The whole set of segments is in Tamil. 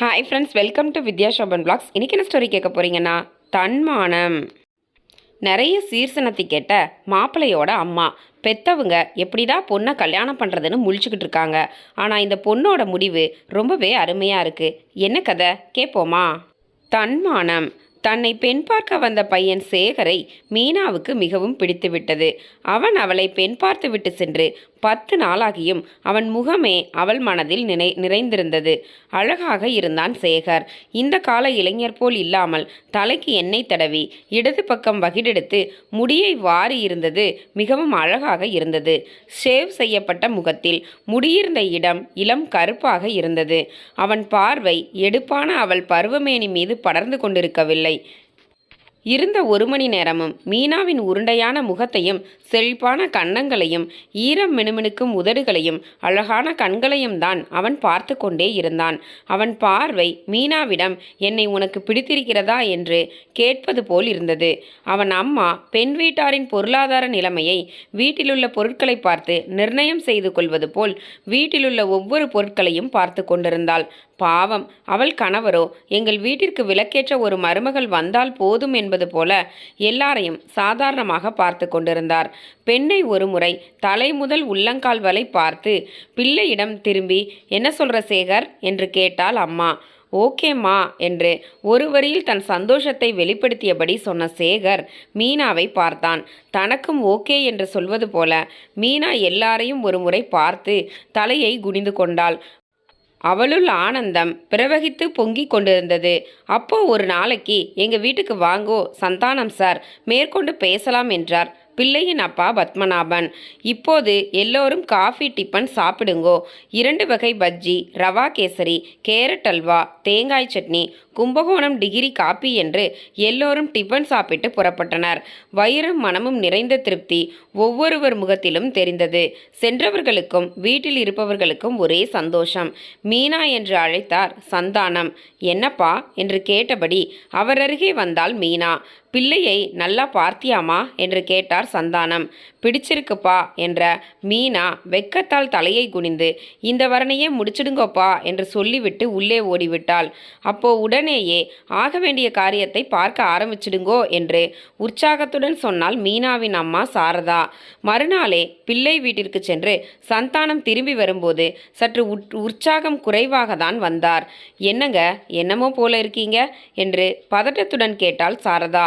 Hi friends welcome to Vidya Shoban blogs இன்றைக்கி என்ன ஸ்டோரி கேட்க போகிறீங்கன்னா தன்மானம். நிறைய சீர்சனத்தை கேட்ட மாப்பிள்ளையோட அம்மா பெத்தவங்க எப்படிடா பொண்ணை கல்யாணம் பண்ணுறதுன்னு முழிச்சுக்கிட்டு இருக்காங்க. ஆனால் இந்த பொண்ணோட முடிவு ரொம்பவே அருமையாக இருக்குது என்ன கதை? கேட்போமா தன்மானம். தன்னை பெண் பார்க்க வந்த பையன் சேகரை மீனாவுக்கு மிகவும் பிடித்துவிட்டது. அவன் அவளை பெண் பார்த்துவிட்டு சென்று பத்து நாளாகியும் அவன் முகமே அவள் மனதில் நினை நிறைந்திருந்தது. அழகாக இருந்தான் சேகர். இந்த கால இளைஞர் போல் இல்லாமல் தலைக்கு எண்ணெய் தடவி இடது பக்கம் வகிடெடுத்து முடியை வாரி இருந்தது மிகவும் அழகாக இருந்தது. ஷேவ் செய்யப்பட்ட முகத்தில் முடியிருந்த இடம் இளம் கருப்பாக இருந்தது. அவன் பார்வை எடுப்பான அவள் பருவமேனி மீது படர்ந்து கொண்டிருக்கவில்லை. இருந்த ஒரு மணி நேரமும் மீனாவின் உருண்டையான முகத்தையும் செழிப்பான கன்னங்களையும் ஈரம் மினுமினுக்கும் உதடுகளையும் அழகான கண்களையும் தான் அவன் பார்த்து கொண்டே இருந்தான். அவன் பார்வை மீனாவிடம் என்னை உனக்கு பிடித்திருக்கிறதா? என்று கேட்பது போல் இருந்தது. அவன் அம்மா பெண் வீட்டாரின் பொருளாதார நிலைமையை வீட்டிலுள்ள பொருட்களை பார்த்து நிர்ணயம் செய்து கொள்வது போல் வீட்டிலுள்ள ஒவ்வொரு பொருட்களையும் பார்த்து கொண்டிருந்தாள். பாவம். அவள் கணவரோ எங்கள் வீட்டிற்கு விளக்கேற்ற ஒரு மருமகள் வந்தால் போதும் என்பது போல எல்லாரையும் சாதாரணமாக பார்த்து கொண்டிருந்தார். பெண்ணை ஒருமுறை தலை முதல் உள்ளங்கால் வரை பார்த்து பிள்ளையிடம் திரும்பி என்ன சொல்ற சேகர்? என்று கேட்டாள் அம்மா. ஓகேம்மா என்று ஒரு வரியில் தன் சந்தோஷத்தை வெளிப்படுத்தியபடி சொன்ன சேகர் மீனாவை பார்த்தான். தனக்கும் ஓகே என்று சொல்வது போல மீனா எல்லாரையும் ஒரு முறை பார்த்து தலையை குனிந்து கொண்டாள். அவளுள் ஆனந்தம் பிரவகித்து பொங்கிக் கொண்டிருந்தது. அப்போ ஒரு நாளைக்கு எங்க வீட்டுக்கு வாங்கோ சந்தானம் சார் மேற்கொண்டு பேசலாம் என்றார். பிள்ளையின் அப்பா பத்மநாபன். இப்போது எல்லோரும் காஃபி டிஃபன் சாப்பிடுங்கோ. இரண்டு வகை பஜ்ஜி ரவா கேசரி கேரட் அல்வா தேங்காய் சட்னி கும்பகோணம் டிகிரி காப்பி என்று எல்லோரும் டிஃபன் சாப்பிட்டு புறப்பட்டனர். வயிறும் மனமும் நிறைந்த திருப்தி ஒவ்வொருவர் முகத்திலும் தெரிந்தது. சென்றவர்களுக்கும் வீட்டில் இருப்பவர்களுக்கும் ஒரே சந்தோஷம். மீனா என்று அழைத்தார் சந்தானம். என்னப்பா? என்று கேட்டபடி அவர் அருகே வந்தால் மீனா. பிள்ளையை நல்லா பார்த்தியாமா? என்று கேட்டார் சந்தானம். பிடிச்சிருக்குப்பா என்ற மீனா வெக்கத்தால் தலையை குனிந்து இந்த வரனையே முடிச்சிடுங்கோப்பா என்று சொல்லிவிட்டு உள்ளே ஓடிவிட்டாள். அப்போ உடனேயே ஆக வேண்டிய காரியத்தை பார்க்க ஆரம்பிச்சிடுங்கோ என்று உற்சாகத்துடன் சொன்னால் மீனாவின் அம்மா சாரதா. மறுநாளே பிள்ளை வீட்டிற்கு சென்று சந்தானம் திரும்பி வரும்போது சற்று உற்சாகம் குறைவாக தான் வந்தார். என்னங்க என்னமோ போல இருக்கீங்க என்று பதட்டத்துடன் கேட்டாள் சாரதா.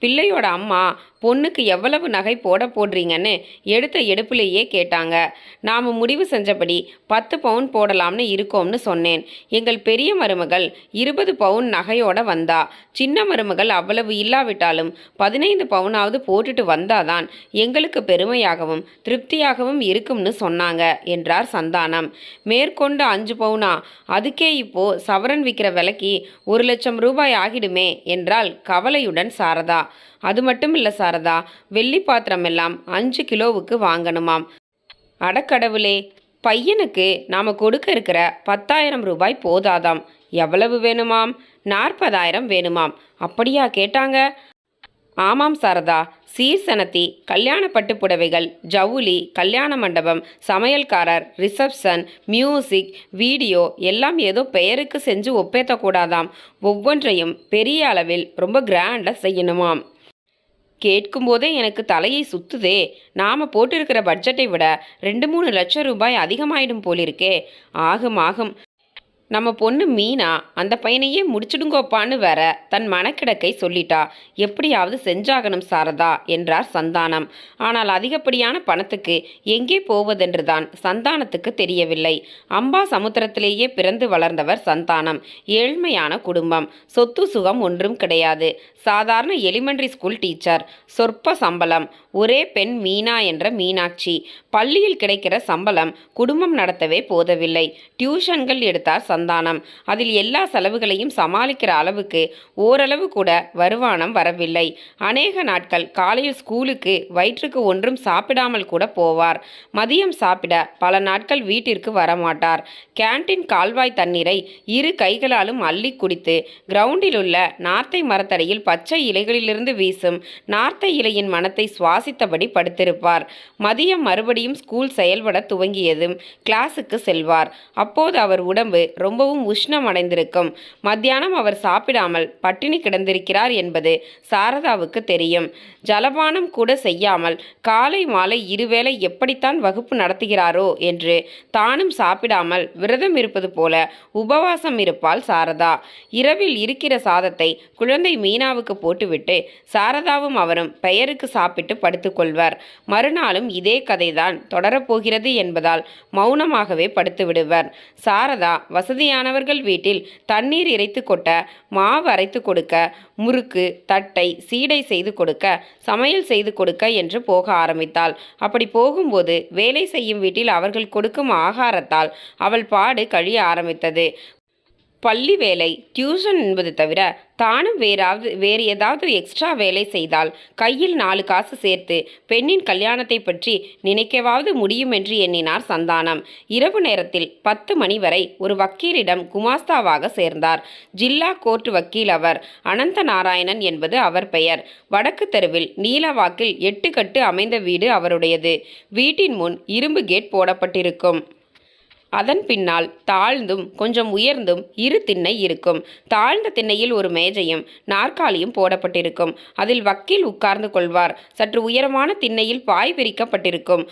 பிள்ளையோட அம்மா பொண்ணுக்கு எவ்வளவு நகை போட போடுறீங்கன்னு எடுத்த எடுப்புலேயே கேட்டாங்க. நாம் முடிவு செஞ்சபடி பத்து பவுன் போடலாம்னு இருக்கோம்னு சொன்னேன். எங்கள் பெரிய மருமகள் இருபது பவுன் நகையோட வந்தா. சின்ன மருமகள் அவ்வளவு இல்லாவிட்டாலும் பதினைந்து பவுனாவது போட்டுட்டு வந்தாதான் எங்களுக்கு பெருமையாகவும் திருப்தியாகவும் இருக்கும்னு சொன்னாங்க என்றார் சந்தானம். மேற்கொண்டு அஞ்சு பவுனா? அதுக்கே இப்போ சவரன் விற்கிற விலைக்கு ஒரு லட்சம் ரூபாய் ஆகிடுமே என்றால் கவலையுடன் சாரதா. அது மட்டும் இல்லை சாரதா வெள்ளி பாத்திரம் எல்லாம் அஞ்சு கிலோவுக்கு வாங்கணுமாம். அடக்கடவுளே பையனுக்கு நாம் கொடுக்க இருக்கிற பத்தாயிரம் ரூபாய் போதாதாம். எவ்வளவு வேணுமாம்? நாற்பதாயிரம் வேணுமாம். அப்படியா கேட்டாங்க? ஆமாம் சாரதா. சீர்சனத்தி கல்யாண பட்டு புடவைகள் ஜவுளி கல்யாண மண்டபம் சமையல்காரர் ரிசப்ஷன் மியூசிக் வீடியோ எல்லாம் ஏதோ பெயருக்கு செஞ்சு ஒப்பேத்தக்கூடாதாம். ஒவ்வொன்றையும் பெரிய அளவில் ரொம்ப கிராண்டாக செய்யணுமாம். கேட்கும்போதே எனக்கு தலையை சுத்துதே. நாம் போட்டிருக்கிற பட்ஜெட்டை விட ரெண்டு மூணு லட்சம் ரூபாய் அதிகமாயிடும் போலிருக்கே. ஆகும் ஆகும். நம்ம பொண்ணு மீனா அந்த பையனையே முடிச்சிடுங்கோப்பான்னு வேற தன் மனக்கிடக்கை சொல்லிட்டா. எப்படியாவது செஞ்சாகணும் சாரதா என்றார் சந்தானம். ஆனால் அதிகப்படியான பணத்துக்கு எங்கே போவதென்றுதான் சந்தானத்துக்கு தெரியவில்லை. அம்பா சமுத்திரத்திலேயே பிறந்து வளர்ந்தவர் சந்தானம். ஏழ்மையான குடும்பம். சொத்து சுகம் ஒன்றும் கிடையாது. சாதாரண எலிமெண்டரி ஸ்கூல் டீச்சர். சொற்ப சம்பளம். ஒரே பெண் மீனா என்ற மீனாட்சி. பள்ளியில் கிடைக்கிற சம்பளம் குடும்பம் நடத்தவே போதவில்லை. டியூஷன்கள் எடுத்தார் சந்தானம். அதில் எல்லா செலவுகளையும் சமாளிக்கிற அளவுக்கு ஓரளவு கூட வருமானம் வரவில்லை. அநேக நாட்கள் காலையில் ஸ்கூலுக்கு வயிற்றுக்கு ஒன்றும் சாப்பிடாமல் கூட போவார். மதியம் சாப்பிட பல நாட்கள் வீட்டிற்கு வரமாட்டார். கேண்டீன் கால்வாய் தண்ணீரை இரு கைகளாலும் அள்ளி குடித்து கிரவுண்டில் உள்ள நார்த்தை மரத்தடியில் பச்சை இலைகளிலிருந்து வீசும் நார்த்தை இலையின் மனத்தை சுவாசித்தபடி படுத்திருப்பார். மதியம் மறுபடியும் ஸ்கூல் செயல்பட துவங்கியதும் கிளாஸுக்கு செல்வார். அப்போது அவர் உடம்பு ரொம்பவும் உஷ்ணம் அடைந்திருக்கும் மத்தியானம் அவர் சாப்பிடாமல் பட்டினி கிடந்திருக்கிறார் என்பது சாரதாவுக்கு தெரியும். ஜலபானம் கூட செய்யாமல் காலை மாலை இருவேளை எப்படித்தான் வகுப்பு நடத்துகிறாரோ என்று தானும் சாப்பிடாமல் விரதம் இருப்பது போல உபவாசம் இருப்பாள் சாரதா. இரவில் இருக்கிற சாதத்தை குழந்தை மீனாவுக்கு போட்டுவிட்டு சாரதாவும் அவரும் பெயருக்கு சாப்பிட்டு படுத்துக்கொள்வர் மறுநாளும் இதே கதைதான் தொடரப்போகிறது என்பதால் மௌனமாகவே படுத்து விடுவர் சாரதா வசதியானவர்கள் வீட்டில் தண்ணீர் இறைத்து கொட்ட மாவு அரைத்து கொடுக்க முறுக்கு தட்டை சீடை செய்து கொடுக்க சமையல் செய்து கொடுக்க என்று போக ஆரம்பித்தாள். அப்படி போகும்போது வேலை செய்யும் வீட்டில் அவர்கள் கொடுக்கும் ஆகாரத்தால் அவள் பாடு கழிய ஆரம்பித்தது. பள்ளி வேலை டியூஷன் என்பது தவிர தானும் வேறாவது வேறு ஏதாவது எக்ஸ்ட்ரா வேலை செய்தால் கையில் நாலு காசு சேர்த்து பெண்ணின் கல்யாணத்தை பற்றி நினைக்கவாவது முடியும் என்று எண்ணினார் சந்தானம். இரவு நேரத்தில் பத்து மணி வரை ஒரு வக்கீலிடம் குமாஸ்தாவாக சேர்ந்தார். ஜில்லா கோர்ட் வக்கீல் அவர் அனந்த நாராயணன் என்பது அவர் பெயர். வடக்கு தெருவில் நீலவாக்கில் எட்டு கட்டு அமைந்த வீடு அவருடையது. வீட்டின் முன் இரும்பு கேட் போடப்பட்டிருக்கும். அதன் பின்னால் தாழ்ந்தும் கொஞ்சம் உயர்ந்தும் இரு திண்ணை இருக்கும். தாழ்ந்த திண்ணையில் ஒரு மேஜையும் நாற்காலியும் போடப்பட்டிருக்கும். அதில் வக்கீல் உட்கார்ந்து கொள்வார். சற்று உயரமான திண்ணையில் பாய் விரிக்கப்பட்டிருக்கும்.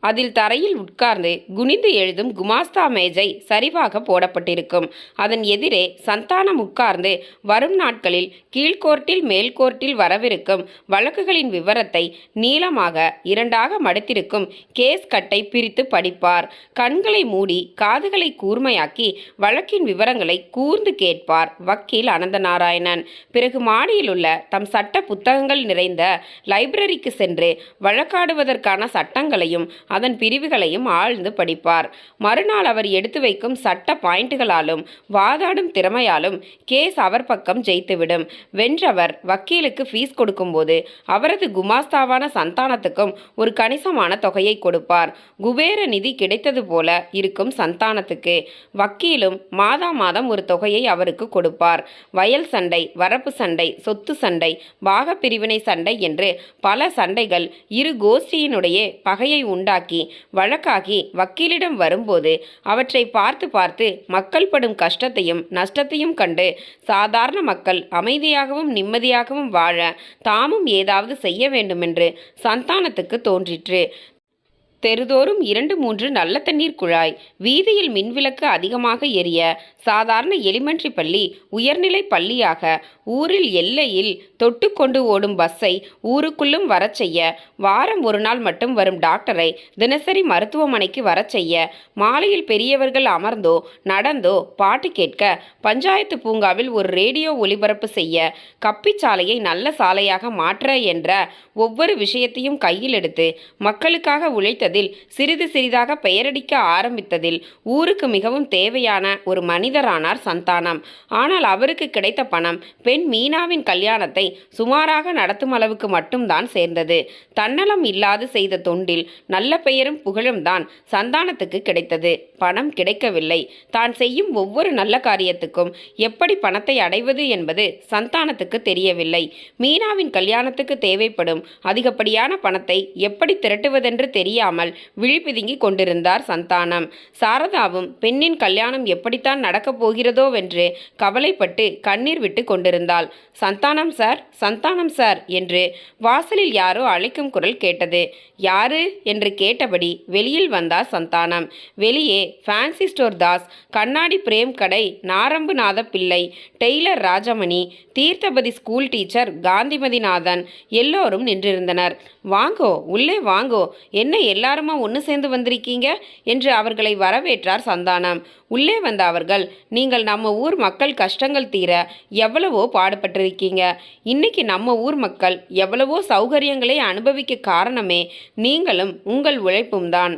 அதில் தரையில் உட்கார்ந்து குனிந்து எழுதும் குமாஸ்தா மேஜை சரிவாக போடப்பட்டிருக்கும். அதன் எதிரே சந்தானம் உட்கார்ந்து வரும் நாட்களில் கீழ்கோர்ட்டில் மேல்கோர்ட்டில் வரவிருக்கும் வழக்குகளின் விவரத்தை நீளமாக இரண்டாக மடித்திருக்கும் கேஸ் கட்டை பிரித்து படிப்பார். கண்களை மூடி காதுகளை கூர்மையாக்கி வழக்கின் விவரங்களை கூர்ந்து கேட்பார் வக்கீல் அனந்தநாராயணன். பிறகு மாடியில் உள்ள தம் சட்ட புத்தகங்கள் நிறைந்த லைப்ரரிக்கு சென்று வழக்காடுவதற்கான சட்டங்களையும் அதன் பிரிவுகளையும் ஆழ்ந்து படிப்பார். மறுநாள் அவர் எடுத்து வைக்கும் சட்ட பாயிண்ட்டுகளாலும் வாதாடும் திறமையாலும் கேஸ் அவர் பக்கம் ஜெயித்துவிடும். வென்றவர் வக்கீலுக்கு ஃபீஸ் கொடுக்கும்போது அவரது குமாஸ்தாவான சந்தானத்துக்கும் ஒரு கணிசமான தொகையை கொடுப்பார். குபேர நிதி கிடைத்தது போல இருக்கும் சந்தானத்துக்கு வக்கீலும் மாதா மாதம் ஒரு தொகையை அவருக்கு கொடுப்பார். வயல் சண்டை வரப்பு சண்டை சொத்து சண்டை பாகப்பிரிவினை சண்டை என்று பல சண்டைகள் இரு கோஷ்டியினுடைய பகையை உண்டாக்கி வழக்காகி வக்கீலிடம் வரும்போது அவற்றை பார்த்து பார்த்து மக்கள் படும் கஷ்டத்தையும் நஷ்டத்தையும் கண்டு சாதாரண மக்கள் அமைதியாகவும் நிம்மதியாகவும் வாழ தாமும் ஏதாவது செய்ய வேண்டுமென்று சந்தானத்துக்கு தோன்றிற்று. தெருதோறும் இரண்டு மூன்று நல்ல தண்ணீர் குழாய் வீதியில் மின்விளக்கு அதிகமாக எரிய சாதாரண எலிமெண்ட்ரி பள்ளி உயர்நிலை பள்ளியாக ஊரில் எல்லையில் தொட்டுக்கொண்டு ஓடும் பஸ்ஸை ஊருக்குள்ளும் வரச் செய்ய வாரம் ஒரு நாள் மட்டும் வரும் டாக்டரை தினசரி மருத்துவமனைக்கு வரச் செய்ய மாலையில் பெரியவர்கள் அமர்ந்தோ நடந்தோ பாட்டு கேட்க பஞ்சாயத்து பூங்காவில் ஒரு ரேடியோ ஒளிபரப்பு செய்ய கப்பிச்சாலையை நல்ல சாலையாக மாற்ற என்ற ஒவ்வொரு விஷயத்தையும் கையில் எடுத்து மக்களுக்காக உழைத்ததில் சிறிது சிறிதாக பெயரடிக்க ஆரம்பித்ததில் ஊருக்கு மிகவும் தேவையான ஒரு மனிதரானார் சந்தானம். ஆனால் அவருக்கு கிடைத்த பணம் பெண் மீனாவின் கல்யாணத்தை சுமாராக நடத்தும் அளவுக்கு மட்டும்தான் சேர்ந்தது. தன்னலம் இல்லாது செய்த தொண்டில் நல்ல பெயரும் புகழும் தான் சந்தானத்துக்கு கிடைத்தது. பணம் கிடைக்கவில்லை. தான் செய்யும் ஒவ்வொரு நல்ல காரியத்துக்கும் எப்படி பணத்தை அடைவது என்பது சந்தானத்துக்கு தெரியவில்லை. மீனாவின் கல்யாணத்துக்கு தேவைப்படும் அதிகப்படியான பணத்தை எப்படி திரட்டுவதென்று தெரியாமல் விழிபிதுங்கி கொண்டிருந்தார் சந்தானம். சாரதாவும் பெண்ணின் கல்யாணம் எப்படித்தான் நடக்கப் போகிறதோவென்று கவலைப்பட்டு கண்ணீர் விட்டு கொண்டிருந்தாள். சந்தானம் சார் சந்தானம் சார் என்று வாசலில் யாரோ அழைக்கும் குரல் கேட்டது. யாரு என்று கேட்டபடி வெளியில் வந்தார் சந்தானம். வெளியே ஃபேன்சி ஸ்டோர் தாஸ் கண்ணாடி பிரேம் கடை Narambunatha Pillai tailor Rajamani Theerthapathi school teacher Gandhimathinathan எல்லோரும் நின்றிருந்தனர். வாங்கோ உள்ளே வாங்கோ என்ன எல்லா எல்லாருமா ஒன்று சேர்ந்து வந்திருக்கீங்க என்று அவர்களை வரவேற்றார் சந்தானம். உள்ளே வந்த அவர்கள் நீங்கள் நம்ம ஊர் மக்கள் கஷ்டங்கள் தீர எவ்வளவோ பாடுபட்டிருக்கீங்க. இன்னைக்கு நம்ம ஊர் மக்கள் எவ்வளவோ சௌகரியங்களை அனுபவிக்க காரணமே நீங்களும் உங்கள் உழைப்பும் தான்.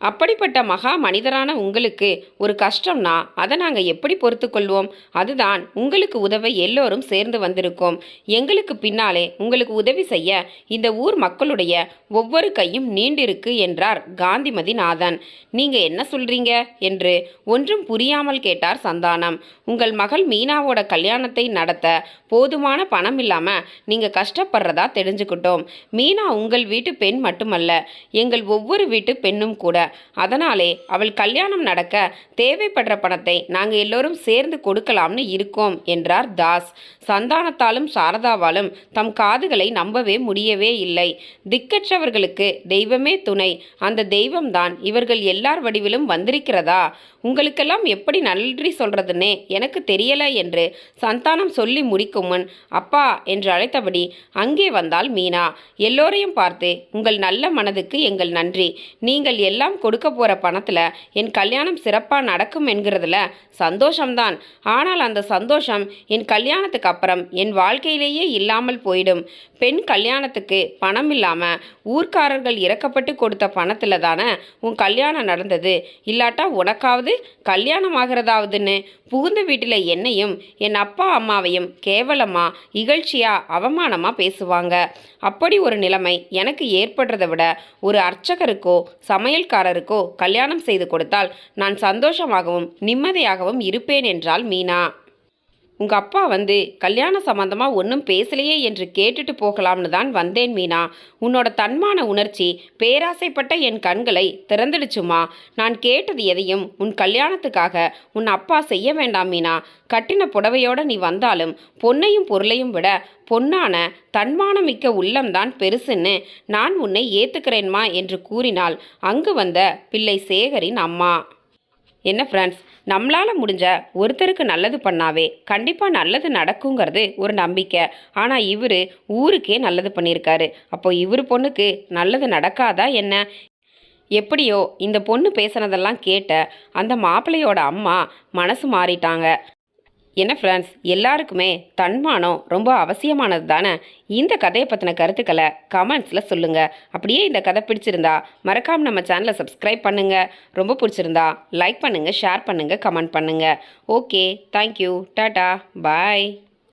அப்படிப்பட்ட மகா மனிதரான உங்களுக்கு ஒரு கஷ்டம்னா அதை நாங்கள் எப்படி பொறுத்துக்கொள்வோம்? அதுதான் உங்களுக்கு உதவ எல்லோரும் சேர்ந்து வந்திருக்கோம். எங்களுக்கு பின்னாலே உங்களுக்கு உதவி செய்ய இந்த ஊர் மக்களுடைய ஒவ்வொரு கையும் நீண்டிருக்கு என்றார் காந்திமதி நாதன். நீங்கள் என்ன சொல்றீங்க? என்று ஒன்றும் புரியாமல் கேட்டார் சந்தானம். உங்கள் மகள் மீனாவோட கல்யாணத்தை நடத்த போதுமான பணம் இல்லாமல் நீங்கள் கஷ்டப்படுறதா தெரிஞ்சுக்கிட்டோம். மீனா உங்கள் வீட்டு பெண் மட்டுமல்ல எங்கள் ஒவ்வொரு வீட்டு பெண்ணும் கூட அதனாலே அவள் கல்யாணம் நடக்க தேவைப்படுற பணத்தை நாங்கள் எல்லோரும் சேர்ந்து கொடுக்கலாம்னு இருக்கோம் என்றார் தாஸ். சந்தானத்தாலும் சாரதாவாலும் தம் காதுகளை நம்பவே முடியவே இல்லை. திக்கற்றவர்களுக்கு தெய்வமே துணை. அந்த தெய்வம்தான் இவர்கள் எல்லார் வடிவிலும் வந்திருக்கிறதா? உங்களுக்கெல்லாம் எப்படி நன்றி சொல்றதுன்னே எனக்கு தெரியல என்று சந்தானம் சொல்லி முடிக்கும் முன் அப்பா என்று அழைத்தபடி அங்கே வந்தாள் மீனா. எல்லோரையும் பார்த்து உங்கள் நல்ல மனதுக்கு எங்கள் நன்றி. நீங்கள் எல்லாம் கொடுக்க போற பணத்தில் என் கல்யாணம் சிறப்பாக நடக்கும் என்கிறதுல சந்தோஷம்தான். ஆனால் அந்த சந்தோஷம் என் கல்யாணத்துக்கு அப்புறம் என் வாழ்க்கையிலேயே இல்லாமல் போயிடும். பெண் கல்யாணத்துக்கு பணம் இல்லாமல் ஊர்க்காரர்கள் இறக்கப்பட்டு கொடுத்த பணத்தில் தானே உன் கல்யாணம் நடந்தது. இல்லாட்டா உனக்காவது கல்யாணம் ஆகிறதாவதுன்னு புகுந்த வீட்டில் என்னையும் என் அப்பா அம்மாவையும் கேவலமா இகழ்ச்சியாக அவமானமாக பேசுவாங்க. அப்படி ஒரு நிலைமை எனக்கு ஏற்படுறதை விட ஒரு அர்ச்சகருக்கோ பணக்காரருக்கோ கல்யாணம் செய்து கொடுத்தால் நான் சந்தோஷமாகவும் நிம்மதியாகவும் இருப்பேன் என்றாள் மீனா. உங்க அப்பா வந்து கல்யாண சம்பந்தமா ஒன்றும் பேசலையே என்று கேட்டுட்டு போகலாம்னு தான் வந்தேன் மீனா. உன்னோட தன்மான உணர்ச்சி பேராசைப்பட்ட என் கண்களை திறந்துடுச்சுமா. நான் கேட்டது எதையும் உன் கல்யாணத்துக்காக உன் அப்பா செய்ய வேண்டாம் மீனா. கட்டின புடவையோட நீ வந்தாலும் பொன்னையும் பொருளையும் விட பொன்னான தன்மானமிக்க உள்ளம்தான் பெருசுன்னு நான் உன்னை ஏத்துக்கிறேன்மா என்று கூறினாள். அங்கு வந்த பிள்ளை சேகரின் அம்மா. என்ன ஃப்ரெண்ட்ஸ் நம்மளால் முடிஞ்ச ஒருத்தருக்கு நல்லது பண்ணாவே கண்டிப்பாக நல்லது நடக்குங்கிறது ஒரு நம்பிக்கை. ஆனால் இவர் ஊருக்கே நல்லது பண்ணியிருக்காரு. அப்போ இவர் பொண்ணுக்கு நல்லது நடக்காதா என்ன? எப்படியோ இந்த பொண்ணு பேசுனதெல்லாம் கேட்ட அந்த மாப்பிள்ளையோட அம்மா மனசு மாறிட்டாங்க. என்ன ஃப்ரெண்ட்ஸ் எல்லாருக்குமே தன்மானம் ரொம்ப அவசியமானது தானே? இந்த கதையை பற்றின கருத்துக்களை கமெண்ட்ஸில் சொல்லுங்கள் அப்படியே இந்த கதை பிடிச்சிருந்தா மறக்காமல் நம்ம சேனலை சப்ஸ்கிரைப் பண்ணுங்கள் ரொம்ப பிடிச்சிருந்தா லைக் பண்ணுங்கள் ஷேர் பண்ணுங்கள் கமெண்ட் பண்ணுங்கள் ஓகே தேங்க்யூ டாட்டா பாய்